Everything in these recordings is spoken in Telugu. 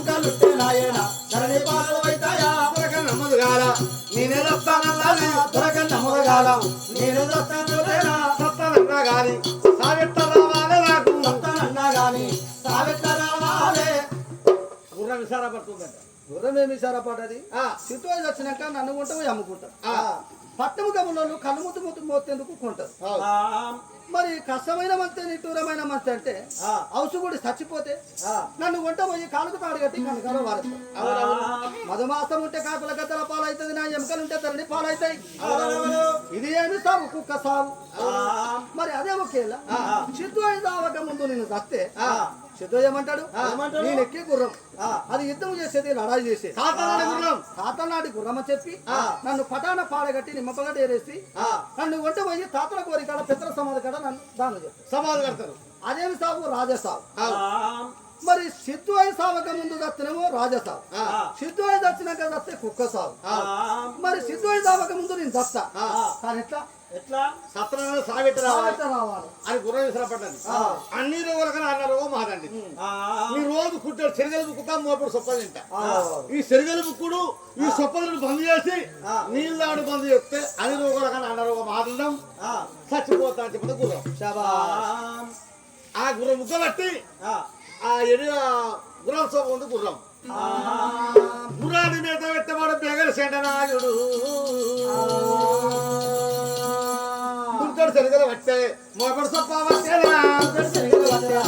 ఎముకలుంటే నాయన ధరణి పాలు అవుతాయా నమ్మదు కాల నేనే వస్తానన్నది దొరకన్న మురగాల నేను దొస్తానులేనా సత్తానన్నా గాని రావాలి నాకు దొస్తానన్నా గాని సావిత్ర రావాలే గుర్రం విసారా పడుతుందంట గుర్రం ఏమి సారా పడ్డది ఆ, సిట్టువేసి వచ్చినాక నన్ను కొంటావు అమ్ముకుంటారు ఆ. పట్టము గమనంలో కళ్ళు ముద్దు ముద్దు మోతేందుకు కొంటారు. మరి కష్టమైన మంచి నిట్టూరమైన మంచి అంటే ఔసుగుడి చచ్చిపోతే నన్ను వంట పోయి కాలుకు తాడు కట్టి కనుక వాడతారు మధుమాసం ఉంటే కాకుల గద్దల పాలవుతుంది నా ఎముకలు ఉంటే తల్లి పాలవుతాయి. ఇది ఏమి సాగు కుక్క సాగు మరి అదే ఒకేలా సిద్ధు అయిన దావక ముందు నేను చస్తే సిద్ధు ఏమంటాడు? నేను ఎక్కి గుర్రం. అది యుద్ధం చేసేది లడాయి చేసేది తాతనాడు గుర్రం. అని చెప్పి నన్ను పటాన పాడగట్టి నిమ్మపగడ ఏరేసి నన్ను వంట పోయి తాతల కోరి కాడ పితర సమాధి కాడ నన్ను దానం చెప్తాను సమాధి కడతారు. అదేమి సాగు రాజసాగు అవును. మరి సిద్ధు అయి సావక ముందు దత్తనేమో రాజసాగు ఆ, సిద్ధు అయి దచ్చినాక దత్తే కుక్క సాగు మరి సిద్ధు అయి సావక ముందు నేను దస్తా కానీ ఎట్లా? ఎట్లా? సత్రనాడు సాగెట్ట రావాలి. అని గుర్రం విసిరా పడ్డది. అన్ని రోజుల కన్నా అన్న రోగం మాదండి. ఈ రోజు కుట్టాడు శరిగలు బుక్కుతా మోపుడు సొప్ప తింటా. ఈ శరిగలు బుక్కుడు ఈ సొప్పలను బంద్ చేసి నీళ్ళాడు బంద్ చేస్తే అన్ని రోగాల కన్నా అన్న రోగం మాదడం. చచ్చిపోతా అని చెప్పిన గుర్రం. ఆ గుర్రం ముక్క బట్టి ఆ. ఎడి గుర్రం సొప్ప ఉంది గుర్రం గుర్రాన్ని మీద పెట్టవాడు బెగల సెంటనాయుడు కుంటాడు శరిగలు పట్టే మోపడు సొప్ప పట్టేనా? కుంటాడు శరిగలు పట్టే.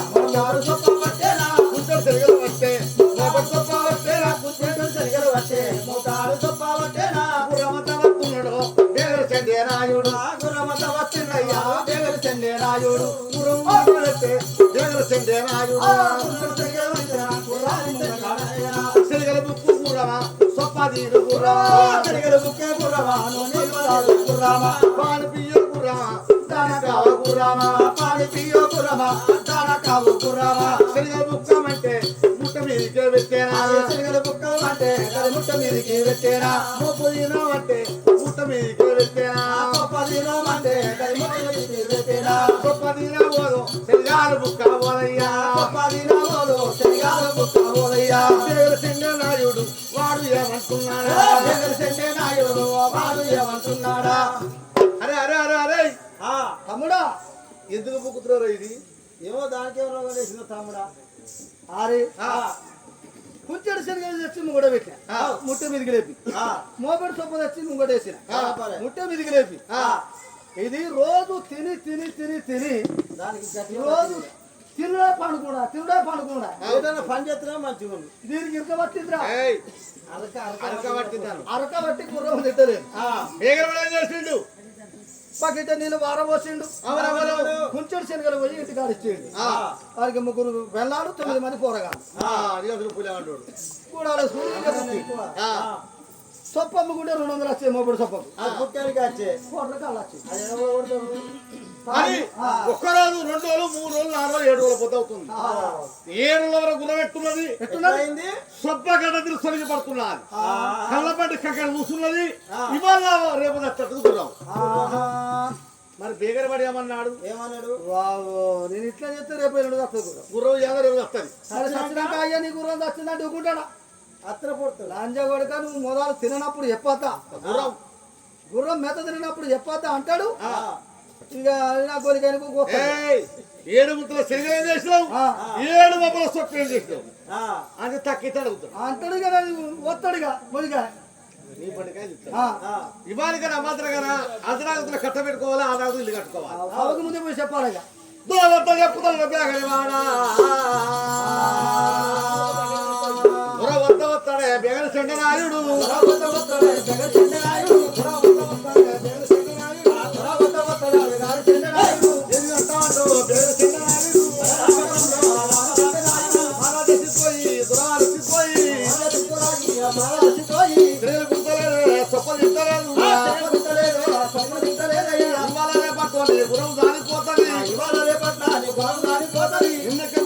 మోపడు సొప్ప పట్టేనా? గుర్రమంతా వస్తున్నాడు బెగల సెంటనాయుడు బెగల సెంటనాయుడు గుర్రం మాట్లాడితే సొప్ప తీరు గుర్రమా పాలు పియ్య గుర్రమా దానకావ గుర్రమా శరిగల బుక్కమంటే ముట్ట మీదకే పెట్టేనా? ముప్పు తినమంటే ముట్ట మీదకే పెట్టేనా? గొప్ప తినబోదు శరిగాలు బుక్క పోదయ్యా. శరిగల వాడు ఏమంటున్నాడా? అరే అరే అరే అరే. తమ్ముడా ఎందుకు బుక్కుతున్నారు ఇది? ఏమో దానికి ఎవరో వేసిన తమ్ముడా. ఆరే. కుంచెడు శనగలు తెచ్చి ముంగడ పెట్టిన. ముట్ట మీదకి లేపి. మోపెడు సొప్ప తెచ్చి ముంగడ వేసిన. ముట్ట మీదకి లేపి. ఇది రోజు తిని తిని తిని తిని దానికి రోజు తినుడే పండుకుండా? తినుడే పండుకుండా? ఏదైనా పని చేస్తున్నా మంచిగా ఉంది దీనికి ఇరక పట్టిందిరా? ఏయ్. అరక అరక పట్టిందాను అరక పట్టి గుర్రం తిట్టలేదు. చేసిండు? పకిట నీళ్ళు వారబోసిండు అవరవరు. కుంచెడు శనగలు పోయి ఇంటికి ఆడిచ్చేయండి ఆ, వారికి ముగ్గురు వెళ్ళాడు తొమ్మిది మంది పోరగాడు కూడా సూర్యుడు ఆ, సొప్ప అమ్ముకుంటే రెండు వందలు వచ్చాయి పుట్టానికి వచ్చే కోట్ల కాళ్ళు వచ్చాయి. కొడతారు? అని ఒక్కరోజు రెండు రోజులు మూడు రోజులు నాలుగు రోజులు ఏడు రోజులు పోతే అవుతుంది. ఏడు వరకు గుణపెట్టున్నది ఎట్లా అయింది సొప్ప గడ్డ తిరిగి పడుతున్నది కళ్ళపట్టి కక్కడ కూర్చున్నది ఇవాళ రేపు గుర్రం మరి బేగర పడి ఏమన్నాడు? ఏమన్నాడు? వావ్, నేను ఇట్లా చెప్తే రేపు ఎల్లుండి వస్తుంది. గుర్రం ఏదో రేపు వస్తుంది. సరే సచ్చినాక అయ్యా నీ గుర్రం వచ్చిందంటే ఊకుంటాడా అత్ర పొడుతుంది. లాంజా కొడుక నువ్వు మొదలు తిననప్పుడు చెప్పొద్దా? గుర్రం. గుర్రం మెత్త తిననప్పుడు చెప్పొద్దా? అంటాడు? ఇక నా ఏడు ముక్కల శరీరం చేసినావు? ఏడు మొక్కల ఏం చేసినావు? అని తక్కితే అడుగుతాడు అంటాడు కదా పడికాయ చెప్తాడు ఇవాళ కదా మాత్రం కదా అదనాగతులు కట్ట పెట్టుకోవాలా ఇల్లు కట్టుకోవాలి? అవక ముందే పోయి చెప్పాలి ఇక. దూరవద్ద చెప్పుతాను బేగలివాడా దూరవద్ద వస్తాడే బేగల ఇందుకే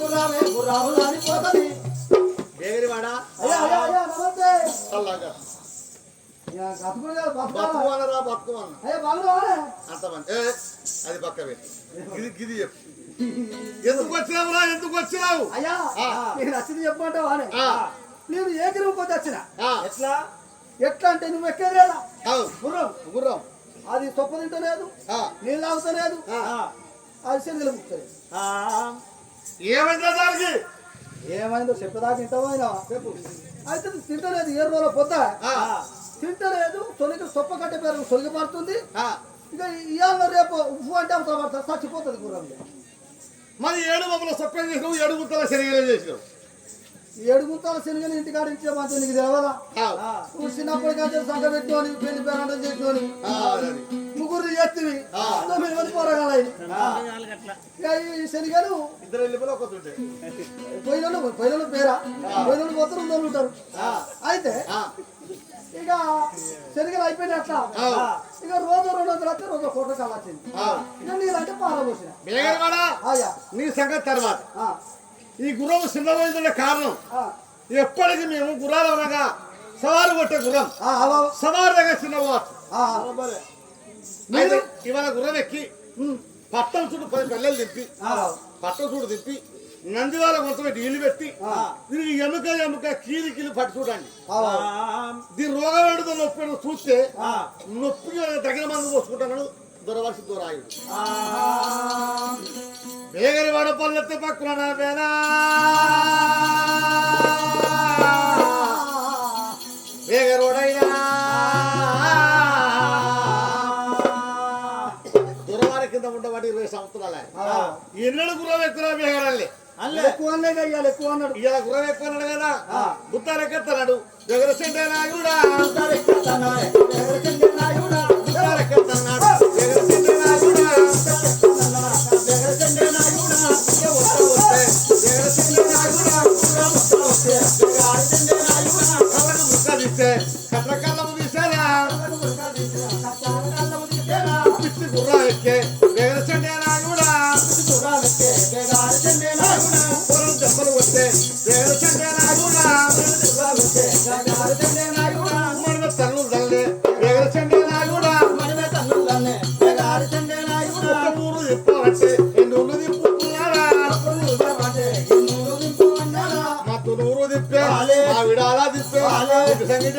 గుర్రామే గుర్రాము దానిపోతుంది బేగలివాడా అలాగా బతుకువనరా బతుకువన్న అయ్యా బాగున్నావా అంతమంది ఏ, అది పక్క పెట్టి. ఇది గిది చెప్పు. ఎందుకు వచ్చినావురా ఎందుకు వచ్చినావు? అయ్యా. నేను నచ్చింది చెప్పమంటావా నేను ఏ గిరిపోతే వచ్చిన? ఎట్లా? ఎట్లా అంటే నువ్వు అవు, గుర్రం. గుర్రం. అది సొప్ప తింటలేదు నీళ్ళు తాగుతలేదు. అది శనగలు ముక్కలేదు ఏమైందా దానికి? ఏమైందో చెప్పదాకా ఇంటమైనా చెప్పు. అయితే తింటలేదు ఏ రోజుల పొద్ద. తింటలేదు తొలికి సొప్ప కట్టే పేరు తొలిగి పడుతుంది. ఇక ఇవాళ రేపు ఉప్పు అంటే అవతల పడుతుంది చచ్చిపోతుంది గుర్రం మరి ఏడు మమ్మల్ని సొప్పం చేసినావు? ఏడు గుంతల శరీరం చేసినావు. ఏడు గుంతాల శనగలు ఇంటికాడ ఇచ్చే మంచి నీకు తెలియదా అవు. నువ్వు చిన్నప్పటి కంటే సంఘ పెట్టుకొని పెళ్ళి పేరంటం చేసుకొని. ముగ్గురు ఆ. తొమ్మిది మంది పోరగాలి ఇక ఈ శనిగలు పొయ్యిలో పొయ్యిలో పేరా? పొయ్యిలో పోతారు ఉందని ఉంటారు. అయితే ఆ, ఇక శనిగలు అయిపోయినాయి అట్లా. ఇక రోజు రెండు వందలు వస్తే రోజు వచ్చింది. ఆ. ఇక నీళ్ళంటే పారబోసిన. నీ సంగతి తర్వాత. ఆ, ఈ గుర్రం చిన్నమైందనే కారణం. ఎప్పటికీ మేము గుర్రాలు అనగా సవారు కొట్టే గుర్రం. ఆ, అలా, సవారు దగ్గర చిన్నవారు అయితే ఇవాళ గుర్రం ఎక్కి పట్టం చుట్టూ పది పల్లెలు తిప్పి పట్టం చుట్టూ తిప్పి నందివాల కొంచెం నీళ్ళు పెట్టి దీనికి ఎముక ఎముక కీలి కీలి పట్టు చూడండి. దీని రోగం ఏడుతో నొప్పి చూస్తే నొప్పికి తగిన మందు పోసుకుంటున్నాడు దొరవలసి దొరాయుడు. బేగరి వాడ పల్లెత్తే పక్కన వేనా బేగరోడైనా దొరవారి కింద ఉండబట్టి ఇరవై సంవత్సరాలే. ఎన్నడు గుర్రం ఎక్కువ బేగరల్లి ఎక్కువ ఇవాళ ఎక్కువ అన్నాడు. ఇవాళ గుర్రం ఎక్కువ అన్నాడు కదా. బుత్తారెక్కెత్తన్నాడు జగర సెంటే నాయుడా? ఇటు సంగీత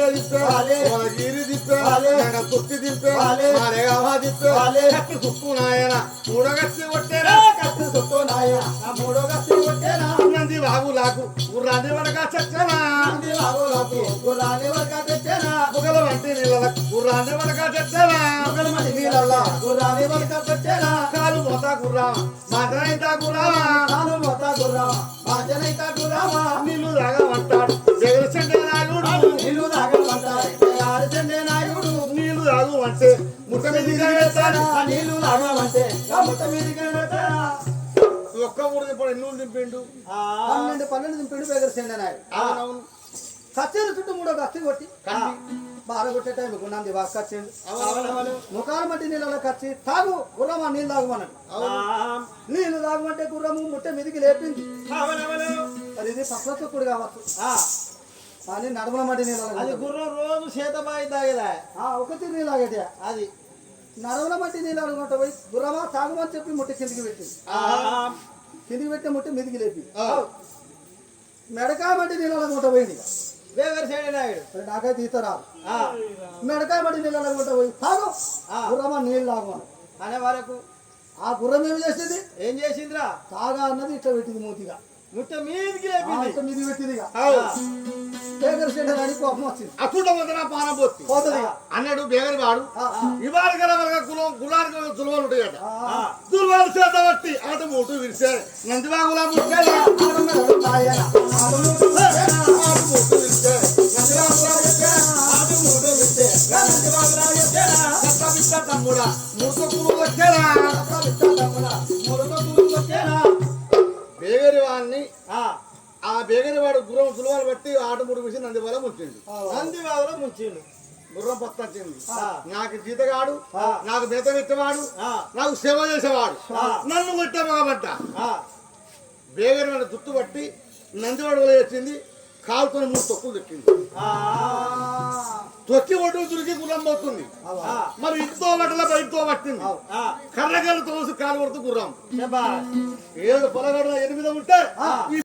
మన గీరి తిప్పే మన తుర్తి తిప్పే మా రేగావా తిప్పే కత్తి తుప్పు నాయన మూడగత్తి కొట్టేరా నంది బాబులాకు గుర్రాన్ని వడగా చచ్చనా బుగల వంటి నీళ్ళకు గుర్రాన్ని చచ్చనా కాలు గుర్రా మాటనైతా గుర్రావా నీళ్ళు రాగా అంటే ముట్ట మీదిగా వేస్తాడు ఒక్క ఊరు దింపాడు ఎన్ని ఊరు దింపిండు పన్నెండు పన్నెండు దింపిండు బేగర్ సెండే నాయుడు అవునవును. కచ్చేరు చుట్టూ మూడో కత్తి కొట్టి. కొట్టే టైం గున్నాంది బాగా అవునవును ముఖాలు మట్టి నీళ్ళలో కచ్చి తాగు గుర్రమా నీళ్ళు తాగమన్నాడు. నీళ్ళు తాగమంటే గుర్రము ముట్టె మీదికి లేపింది. మరి ఇది చొక్కుడు కావచ్చు. కానీ నడమల మట్టి అది నీళ్ళలో గుర్రం రోజు చేతబాయి తాగేదా? ఒకటి నీళ్ళు తాగేటి అది. నడవల మట్టి నీళ్ళు అనుకుంట పోయి గుర్రమా తాగమని చెప్పి ముట్టె కిందికి పెట్టింది. కిందికి పెట్టే ముట్టె మీదికి లేపి. మెడకాయ మట్టి నీళ్ళు అనుకుంట పోయింది. వేగర్ సైడ్ నాయుడు నాకైతే రాదు మెడకాయ మట్టి నీళ్ళు అనుకుంట పోయి తాగు. గుర్రమా నీళ్ళు తాగమని అనే. వరకు ఆ గుర్రం ఏమి చేసేది? ఏం చేసిందిరా? తాగా అన్నది ఇట్లా పెట్టింది మూతిగా. ముట్ట మీదికి లేపింది. ఇట్లా మీది పెట్టింది ఇక. బేగర్ సెంటర్ అని కోపం వచ్చింది. వందన పోతుంది. అన్నాడు బేగరి వాడు. ఇవాళ మనకు కులం కులానికి తులువలు ఉంటాయట. ఆ, తులువలు చేత బట్టి ఆట మూటు విరిసే. నందిబాగులా ముట్టాలి ఆడమేడలు నాయన, ఆడమూడు నాయన, ఆట మూటు విరిసే. నందిబాగులా చెత్త పిట్ట తమ్ముడా. ముడత కురువు వచ్చారా ఆ బేగరి వాడు గుర్రం తులువలు బట్టి ఆట మూడు విరిసి నందిబాల ముట్టిండు నంది బాబులో ముంచిండు. గుర్రం పత్తొచ్చింది నాకు జీతగాడు నాకు బేత పెట్టేవాడు నాకు సేవ చేసేవాడు. నన్ను కొట్టబట్ట బేగరి వాడు జుట్టు పట్టి నందివాడు వచ్చింది కాలుతో మూడు తొక్కులు దొక్కింది ఆ, తొక్కి ఒడ్డు దురికి గుర్రం పోతుంది. మరి ఇంతో బట్టల బయటతో పట్టింది. కర్రగల తోసి కాలు కొడుతూ గుర్రం. ఏడు పొలగడల ఎనిమిది ఉంటే